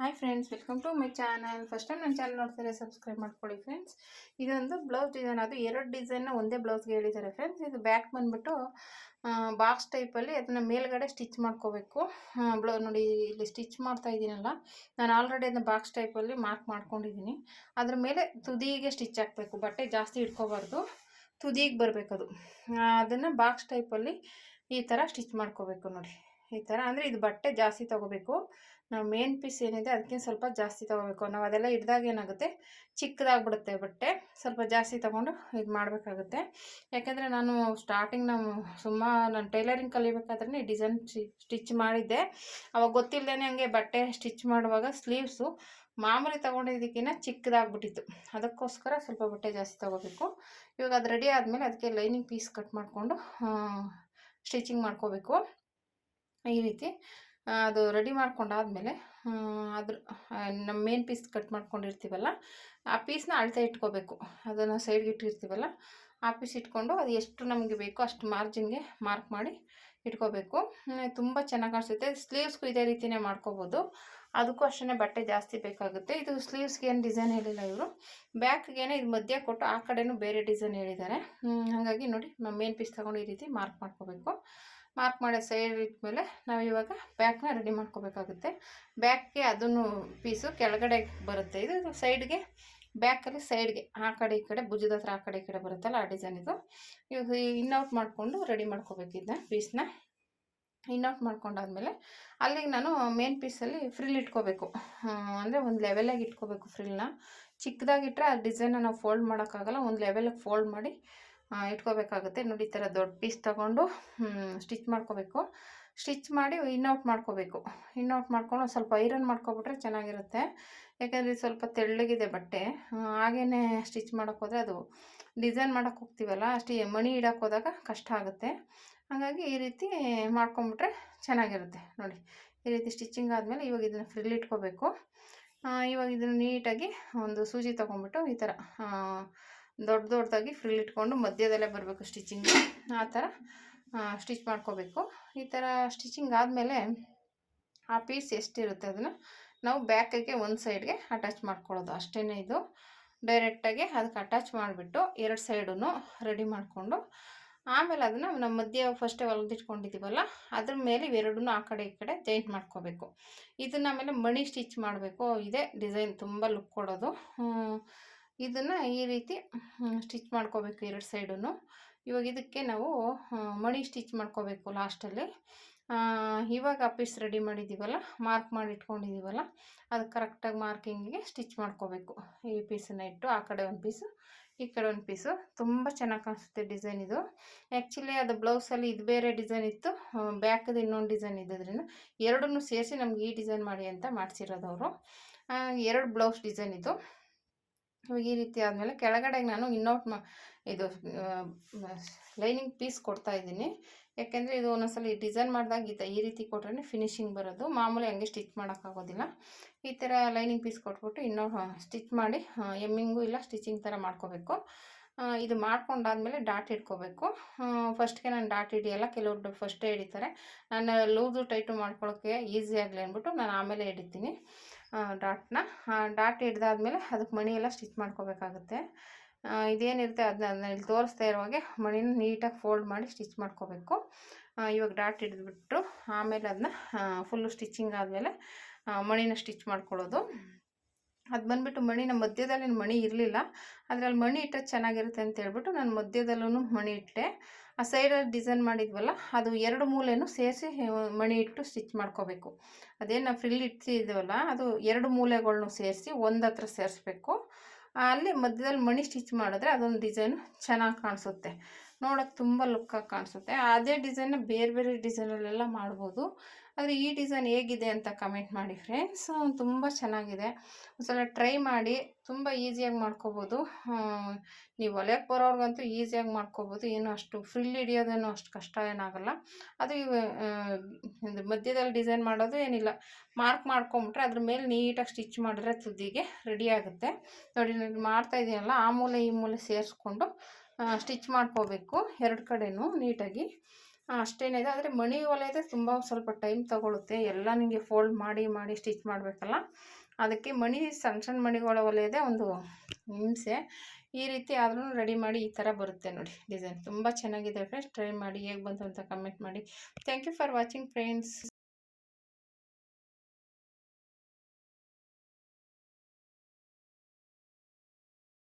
Hi friends welcome to my channel first time ನನ್ನ channel ನೋಡ್ತಾರೆ subscribe ಮಾಡ್ಕೊಳ್ಳಿ friends ಇದೊಂದು ಬ್ಲೌಸ್ ಡಿಸೈನ್ ಅದು ಎರಡು ಡಿಸೈನ್ನ ಒಂದೇ ಬ್ಲೌಸ್ಗೆ ಹೇಳಿದ್ದಾರೆ ಫ್ರೆಂಡ್ಸ್ ಇದು ಬ್ಯಾಕ್ ಬಂದುಬಿಟ್ಟು ಬಾಕ್ಸ್ ಟೈಪಲ್ಲಿ ಅದನ್ನು ಮೇಲ್ಗಡೆ ಸ್ಟಿಚ್ ಮಾಡ್ಕೋಬೇಕು. ಬ್ಲೌ ನೋಡಿ ಇಲ್ಲಿ ಸ್ಟಿಚ್ ಮಾಡ್ತಾ ಇದ್ದೀನಲ್ಲ. ನಾನು ಆಲ್ರೆಡಿ ಅದನ್ನ ಬಾಕ್ಸ್ ಟೈಪಲ್ಲಿ ಮಾರ್ಕ್ ಮಾಡ್ಕೊಂಡಿದ್ದೀನಿ. ಅದ್ರ ಮೇಲೆ ತುದಿಗೆ ಸ್ಟಿಚ್ ಹಾಕಬೇಕು. ಬಟ್ಟೆ ಜಾಸ್ತಿ ಇಟ್ಕೋಬಾರ್ದು ತುದಿಗೆ ಬರಬೇಕದು ಅದನ್ನು ಬಾಕ್ಸ್ ಟೈಪಲ್ಲಿ ಈ ಥರ ಸ್ಟಿಚ್ ಮಾಡ್ಕೋಬೇಕು ನೋಡಿ. ಈ ಥರ ಅಂದರೆ ಇದು ಬಟ್ಟೆ ಜಾಸ್ತಿ ತೊಗೋಬೇಕು. ನಾವು ಮೇನ್ ಪೀಸ್ ಏನಿದೆ ಅದಕ್ಕಿಂತ ಸ್ವಲ್ಪ ಜಾಸ್ತಿ ತೊಗೋಬೇಕು. ನಾವು ಅದೆಲ್ಲ ಹಿಡ್ದಾಗ ಏನಾಗುತ್ತೆ? ಚಿಕ್ಕದಾಗ್ಬಿಡುತ್ತೆ ಬಟ್ಟೆ. ಸ್ವಲ್ಪ ಜಾಸ್ತಿ ತೊಗೊಂಡು ಇದು ಮಾಡಬೇಕಾಗುತ್ತೆ. ಯಾಕೆಂದರೆ ನಾನು ಸ್ಟಾರ್ಟಿಂಗ್ ನಾವು ಸುಮ್ಮ ನಾನು ಟೈಲರಿಂಗ್ ಕಲಿಬೇಕಾದ್ರೆ ಡಿಸೈನ್ ಸ್ಟಿಚ್ ಮಾಡಿದ್ದೆ. ಅವಾಗ ಗೊತ್ತಿಲ್ಲದೇ ಹಂಗೆ ಬಟ್ಟೆ ಸ್ಟಿಚ್ ಮಾಡುವಾಗ ಸ್ಲೀವ್ಸು ಮಾಮೂಲಿ ತೊಗೊಂಡಿದ್ದಕ್ಕಿಂತ ಚಿಕ್ಕದಾಗ್ಬಿಟ್ಟಿತ್ತು. ಅದಕ್ಕೋಸ್ಕರ ಸ್ವಲ್ಪ ಬಟ್ಟೆ ಜಾಸ್ತಿ ತೊಗೋಬೇಕು. ಇವಾಗ ಅದು ರೆಡಿ ಆದಮೇಲೆ ಅದಕ್ಕೆ ಲೈನಿಂಗ್ ಪೀಸ್ ಕಟ್ ಮಾಡಿಕೊಂಡು ಸ್ಟಿಚಿಂಗ್ ಮಾಡ್ಕೋಬೇಕು. ಈ ರೀತಿ. ಅದು ರೆಡಿ ಮಾಡ್ಕೊಂಡಾದಮೇಲೆ ಅದ್ರ ನಮ್ಮ ಮೇನ್ ಪೀಸ್ ಕಟ್ ಮಾಡ್ಕೊಂಡಿರ್ತೀವಲ್ಲ, ಆ ಪೀಸ್ನ ಅಳತೆ ಇಟ್ಕೋಬೇಕು. ಅದನ್ನು ಸೈಡ್ಗೆ ಇಟ್ಟಿರ್ತೀವಲ್ಲ, ಆ ಪೀಸ್ ಇಟ್ಕೊಂಡು ಅದು ಎಷ್ಟು ನಮಗೆ ಬೇಕೋ ಅಷ್ಟು ಮಾರ್ಜಿನ್ಗೆ ಮಾರ್ಕ್ ಮಾಡಿ ಇಟ್ಕೋಬೇಕು. ತುಂಬ ಚೆನ್ನಾಗಿ ಕಾಣಿಸುತ್ತೆ. ಸ್ಲೀವ್ಸ್ಗೂ ಇದೇ ರೀತಿಯೇ ಮಾಡ್ಕೋಬೋದು. ಅದಕ್ಕೂ ಅಷ್ಟೇ ಬಟ್ಟೆ ಜಾಸ್ತಿ ಬೇಕಾಗುತ್ತೆ. ಇದು ಸ್ಲೀವ್ಸ್ಗೆ ಏನು ಡಿಸೈನ್ ಹೇಳಿಲ್ಲ ಇವರು. ಬ್ಯಾಕ್ಗೇನೆ ಇದು ಮಧ್ಯ ಕೊಟ್ಟು ಆ ಕಡೆನೂ ಬೇರೆ ಡಿಸೈನ್ ಹೇಳಿದ್ದಾರೆ. ಹಾಗಾಗಿ ನೋಡಿ ನಮ್ಮ ಮೇನ್ ಪೀಸ್ ತೊಗೊಂಡು ಈ ರೀತಿ ಮಾರ್ಕ್ ಮಾಡ್ಕೋಬೇಕು. ಮಾರ್ಕ್ ಮಾಡೋ ಸೈಡ್ ಇಟ್ಮೇಲೆ ನಾವು ಇವಾಗ ಬ್ಯಾಕ್ನ ರೆಡಿ ಮಾಡ್ಕೋಬೇಕಾಗುತ್ತೆ. ಬ್ಯಾಕ್ಗೆ ಅದನ್ನು ಪೀಸು ಕೆಳಗಡೆ ಬರುತ್ತೆ. ಇದು ಸೈಡ್ಗೆ ಬ್ಯಾಕಲ್ಲಿ ಸೈಡ್ಗೆ ಆ ಕಡೆ ಈ ಕಡೆ ಭುಜದ ಹತ್ರ ಆ ಕಡೆ ಈ ಕಡೆ ಬರುತ್ತಲ್ಲ ಆ ಡಿಸೈನ್ ಇದು. ಇವಾಗ ಇನ್ನೌಟ್ ಮಾಡಿಕೊಂಡು ರೆಡಿ ಮಾಡ್ಕೋಬೇಕಿದ್ದ ಪೀಸ್ನ ಇನ್ನೌಟ್ ಮಾಡ್ಕೊಂಡಾದ್ಮೇಲೆ ಅಲ್ಲಿಗೆ ನಾನು ಮೇನ್ ಪೀಸಲ್ಲಿ ಫ್ರಿಲ್ ಇಟ್ಕೋಬೇಕು. ಅಂದರೆ ಒಂದು ಲೆವೆಲಾಗಿ ಇಟ್ಕೋಬೇಕು ಫ್ರಿಲ್ನ ಚಿಕ್ಕದಾಗಿಟ್ಟರೆ ಆ ಡಿಸೈನ್ನ ನಾವು ಫೋಲ್ಡ್ ಮಾಡೋಕ್ಕಾಗಲ್ಲ, ಒಂದು ಲೆವೆಲಿಗೆ ಫೋಲ್ಡ್ ಮಾಡಿ ಇಟ್ಕೋಬೇಕಾಗುತ್ತೆ. ನೋಡಿ, ಈ ಥರ ದೊಡ್ಡ ಪೀಸ್ ತೊಗೊಂಡು ಸ್ಟಿಚ್ ಮಾಡ್ಕೋಬೇಕು. ಸ್ಟಿಚ್ ಮಾಡಿ ಇನ್ನೌಟ್ ಮಾಡ್ಕೋಬೇಕು. ಇನ್ನೌಟ್ ಮಾಡ್ಕೊಂಡು ಸ್ವಲ್ಪ ಐರನ್ ಮಾಡ್ಕೊಬಿಟ್ರೆ ಚೆನ್ನಾಗಿರುತ್ತೆ. ಯಾಕಂದರೆ ಸ್ವಲ್ಪ ತೆಳ್ಳಗಿದೆ ಬಟ್ಟೆ. ಹಾಗೇ ಸ್ಟಿಚ್ ಮಾಡೋಕ್ಕೆ ಹೋದರೆ ಅದು ಡಿಸೈನ್ ಮಾಡೋಕ್ಕೆ ಹೋಗ್ತೀವಲ್ಲ, ಅಷ್ಟು ಮಣಿ ಇಡೋಕೆ ಹೋದಾಗ ಕಷ್ಟ ಆಗುತ್ತೆ. ಹಾಗಾಗಿ ಈ ರೀತಿ ಮಾಡ್ಕೊಂಬಿಟ್ರೆ ಚೆನ್ನಾಗಿರುತ್ತೆ. ನೋಡಿ, ಈ ರೀತಿ ಸ್ಟಿಚಿಂಗ್ ಆದಮೇಲೆ ಇವಾಗ ಇದನ್ನು ಫ್ರಿಲ್ ಇಟ್ಕೋಬೇಕು. ಇವಾಗ ಇದನ್ನು ನೀಟಾಗಿ ಒಂದು ಸೂಜಿ ತೊಗೊಂಬಿಟ್ಟು ಈ ಥರ ದೊಡ್ಡ ದೊಡ್ಡದಾಗಿ ಫ್ರಿಲ್ ಇಟ್ಕೊಂಡು ಮಧ್ಯದಲ್ಲೇ ಬರಬೇಕು ಸ್ಟಿಚಿಂಗ್ ಆ ಥರ ಸ್ಟಿಚ್ ಮಾಡ್ಕೋಬೇಕು. ಈ ಥರ ಸ್ಟಿಚಿಂಗ್ ಆದಮೇಲೆ ಆ ಪೀಸ್ ಎಷ್ಟಿರುತ್ತೆ ಅದನ್ನು ನಾವು ಬ್ಯಾಕಿಗೆ ಒಂದು ಸೈಡ್ಗೆ ಅಟ್ಯಾಚ್ ಮಾಡ್ಕೊಳ್ಳೋದು. ಅಷ್ಟೇ ಇದು. ಡೈರೆಕ್ಟಾಗಿ ಅದಕ್ಕೆ ಅಟ್ಯಾಚ್ ಮಾಡಿಬಿಟ್ಟು ಎರಡು ಸೈಡೂ ರೆಡಿ ಮಾಡಿಕೊಂಡು, ಆಮೇಲೆ ಅದನ್ನು ನಮ್ಮ ಮಧ್ಯೆ ಫಸ್ಟೇ ಹೊಲಿದಿಟ್ಕೊಂಡಿದ್ದೀವಲ್ಲ ಅದ್ರ ಮೇಲೆ ಇವೆರಡೂ ಆ ಕಡೆ ಈ ಕಡೆ ಜಾಯಿಂಟ್ ಮಾಡ್ಕೋಬೇಕು. ಇದನ್ನ ಆಮೇಲೆ ಮಣಿ ಸ್ಟಿಚ್ ಮಾಡಬೇಕು. ಇದೇ ಡಿಸೈನ್ ತುಂಬ ಲುಕ್ ಕೊಡೋದು. ಇದನ್ನು ಈ ರೀತಿ ಸ್ಟಿಚ್ ಮಾಡ್ಕೋಬೇಕು ಎರಡು ಸೈಡೂ ಇವಾಗ ಇದಕ್ಕೆ ನಾವು ಮಣಿ ಸ್ಟಿಚ್ ಮಾಡ್ಕೋಬೇಕು ಲಾಸ್ಟಲ್ಲಿ ಇವಾಗ ಪೀಸ್ ರೆಡಿ ಮಾಡಿದ್ದೀವಲ್ಲ ಮಾರ್ಕ್ ಮಾಡಿ ಇಟ್ಕೊಂಡಿದ್ದೀವಲ್ಲ ಅದು ಕರೆಕ್ಟಾಗಿ ಮಾರ್ಕಿಂಗಿಗೆ ಸ್ಟಿಚ್ ಮಾಡ್ಕೋಬೇಕು. ಈ ಪೀಸನ್ನು ಇಟ್ಟು, ಆ ಕಡೆ ಒಂದು ಪೀಸು ಈ ಕಡೆ ಒಂದು ಪೀಸು ತುಂಬ ಚೆನ್ನಾಗಿ ಕಾಣಿಸುತ್ತೆ ಡಿಸೈನ್ ಇದು. ಆ್ಯಕ್ಚುಲಿ ಅದು ಬ್ಲೌಸಲ್ಲಿ ಇದು ಬೇರೆ ಡಿಸೈನ್ ಇತ್ತು ಬ್ಯಾಕದು ಇನ್ನೊಂದು ಡಿಸೈನ್ ಇದ್ದದ್ರಿಂದ. ಎರಡನ್ನೂ ಸೇರಿಸಿ ನಮ್ಗೆ ಈ ಡಿಸೈನ್ ಮಾಡಿ ಅಂತ ಮಾಡಿಸಿರೋದು ಅವರು. ಎರಡು ಬ್ಲೌಸ್ ಡಿಸೈನ್ ಇದು. ಇವಾಗ ಈ ರೀತಿ ಆದಮೇಲೆ ಕೆಳಗಡೆಗೆ ನಾನು ಇನ್ನೌಟ್ ಮಾ, ಇದು ಲೈನಿಂಗ್ ಪೀಸ್ ಕೊಡ್ತಾ ಇದ್ದೀನಿ. ಯಾಕೆಂದರೆ ಇದು ಒಂದೊಂದ್ಸಲ ಡಿಸೈನ್ ಮಾಡಿದಾಗ ಈ ರೀತಿ ಕೊಟ್ರೆ ಫಿನಿಶಿಂಗ್ ಬರೋದು. ಮಾಮೂಲಿ ಹಂಗೆ ಸ್ಟಿಚ್ ಮಾಡೋಕ್ಕಾಗೋದಿಲ್ಲ. ಈ ಥರ ಲೈನಿಂಗ್ ಪೀಸ್ ಕೊಟ್ಬಿಟ್ಟು ಇನ್ನೂ ಸ್ಟಿಚ್ ಮಾಡಿ ಎಮ್ಮಿಂಗು ಇಲ್ಲ ಸ್ಟಿಚಿಂಗ್ ಥರ ಮಾಡ್ಕೋಬೇಕು. ಇದು ಮಾಡ್ಕೊಂಡಾದ್ಮೇಲೆ ಡಾಟ್ ಇಟ್ಕೋಬೇಕು. ಫಸ್ಟ್ಗೆ ನಾನು ಡಾಟ್ ಹಿಡಿಯಲ್ಲ, ಕೆಲವರು ಫಸ್ಟೇ ಹಿಡಿತಾರೆ. ನಾನು ಲೂಸು ಟೈಟು ಮಾಡ್ಕೊಳ್ಳೋಕ್ಕೆ ಈಸಿ ಆಗಲಿ ಅಂದ್ಬಿಟ್ಟು ನಾನು ಆಮೇಲೆ ಹಿಡಿತೀನಿ. ಡಾಟ್ನ ಡಾಟ್ ಹಿಡ್ದಾದ್ಮೇಲೆ ಅದಕ್ಕೆ ಮಣಿ ಎಲ್ಲ ಸ್ಟಿಚ್ ಮಾಡ್ಕೋಬೇಕಾಗುತ್ತೆ ಇದೇನಿರುತ್ತೆ ಅದನ್ನ ಅದನ್ನ ಇಲ್ಲಿ ತೋರಿಸ್ತಾ ಇರುವಾಗೆ ಮಣಿನ ನೀಟಾಗಿ ಫೋಲ್ಡ್ ಮಾಡಿ ಸ್ಟಿಚ್ ಮಾಡ್ಕೋಬೇಕು. ಇವಾಗ ಡಾಟ್ ಹಿಡಿದ್ಬಿಟ್ಟು ಆಮೇಲೆ ಅದನ್ನ ಫುಲ್ಲು ಸ್ಟಿಚಿಂಗ್ ಆದಮೇಲೆ ಮಣಿನ ಸ್ಟಿಚ್ ಮಾಡ್ಕೊಳ್ಳೋದು ಅದು ಬಂದುಬಿಟ್ಟು ನಮ್ಮ ಮಧ್ಯದಲ್ಲಿ ಮಣಿ ಇರಲಿಲ್ಲ. ಅದರಲ್ಲಿ ಮಣಿ ಇಟ್ಟರೆ ಚೆನ್ನಾಗಿರುತ್ತೆ ಅಂತ ಹೇಳ್ಬಿಟ್ಟು ನಾನು ಮಧ್ಯದಲ್ಲೂ ಮಣಿ ಇಟ್ಟೆ. ಆ ಸೈಡಲ್ಲಿ ಡಿಸೈನ್ ಮಾಡಿದ್ವಲ್ಲ, ಅದು ಎರಡು ಮೂಲೆಯೂ ಸೇರಿಸಿ ಮಣಿ ಇಟ್ಟು ಸ್ಟಿಚ್ ಮಾಡ್ಕೋಬೇಕು. ಅದೇನು ನಾವು ಫ್ರಿಲ್ ಇಟ್ಟಿದ್ದೀವಲ್ಲ ಅದು ಎರಡು ಮೂಲೆಗಳ್ನು ಸೇರಿಸಿ ಒಂದು ಹತ್ರ ಸೇರಿಸ್ಬೇಕು. ಅಲ್ಲಿ ಮಧ್ಯದಲ್ಲಿ ಮಣಿ ಸ್ಟಿಚ್ ಮಾಡಿದ್ರೆ ಅದೊಂದು ಡಿಸೈನು ಚೆನ್ನಾಗಿ ಕಾಣಿಸುತ್ತೆ. ನೋಡೋಕ್ಕೆ ತುಂಬ ಲುಕ್ಕಾಗಿ ಕಾಣಿಸುತ್ತೆ. ಅದೇ ಡಿಸೈನ್ನ ಬೇರೆ ಬೇರೆ ಡಿಸೈನಲ್ಲೆಲ್ಲ ಮಾಡ್ಬೋದು. ಆದರೆ ಈ ಡಿಸೈನ್ ಹೇಗಿದೆ ಅಂತ ಕಮೆಂಟ್ ಮಾಡಿ ಫ್ರೆಂಡ್ಸ್ ತುಂಬ ಚೆನ್ನಾಗಿದೆ. ಒಂದ್ಸಲ ಟ್ರೈ ಮಾಡಿ, ತುಂಬ ಈಸಿಯಾಗಿ ಮಾಡ್ಕೋಬೋದು. ನೀವು ಒಲೆಗೆ ಬರೋರ್ಗಂತೂ ಈಸಿಯಾಗಿ ಮಾಡ್ಕೋಬೋದು. ಏನು ಅಷ್ಟು ಫ್ರಿಲ್ ಹಿಡಿಯೋದೇನು ಅಷ್ಟು ಕಷ್ಟ ಏನಾಗಲ್ಲ. ಅದು ಮಧ್ಯದಲ್ಲಿ ಡಿಸೈನ್ ಮಾಡೋದು ಏನಿಲ್ಲ. ಮಾರ್ಕ್ ಮಾಡ್ಕೊಂಬಿಟ್ರೆ ಅದ್ರ ಮೇಲೆ ನೀಟಾಗಿ ಸ್ಟಿಚ್ ಮಾಡಿದ್ರೆ ತುದಿಗೆ ರೆಡಿ ಆಗುತ್ತೆ. ನೋಡಿ, ನಾನು ಇದೆಯಲ್ಲ, ಆ ಮೂಲೆ ಈ ಮೂಲೆ ಸೇರಿಸ್ಕೊಂಡು ಸ್ಟಿಚ್ ಮಾಡ್ಕೋಬೇಕು. ಎರಡು ಕಡೆಯೂ ನೀಟಾಗಿ. ಅಷ್ಟೇನಿದೆ ಆದರೆ ಮಣಿ ಹೊಲೆಯದೆ ತುಂಬ ಸ್ವಲ್ಪ ಟೈಮ್ ತಗೊಳುತ್ತೆ. ಎಲ್ಲ ನಿಮಗೆ ಫೋಲ್ಡ್ ಮಾಡಿ ಮಾಡಿ ಸ್ಟಿಚ್ ಮಾಡಬೇಕಲ್ಲ? ಅದಕ್ಕೆ ಮಣಿ, ಸಣ್ಣ ಸಣ್ಣ ಮಣಿಗಳ ಹೊಲೆಯದೆ ಒಂದು ಹಿಂಸೆ. ಈ ರೀತಿ ಆದ್ರೂ ರೆಡಿ ಮಾಡಿ ಈ ಥರ ಬರುತ್ತೆ ನೋಡಿ ಡಿಸೈನ್ ತುಂಬ ಚೆನ್ನಾಗಿದೆ ಫ್ರೆಂಡ್ಸ್ ಟ್ರೈ ಮಾಡಿ, ಹೇಗೆ ಬಂತು ಅಂತ ಕಮೆಂಟ್ ಮಾಡಿ. Thank you for watching friends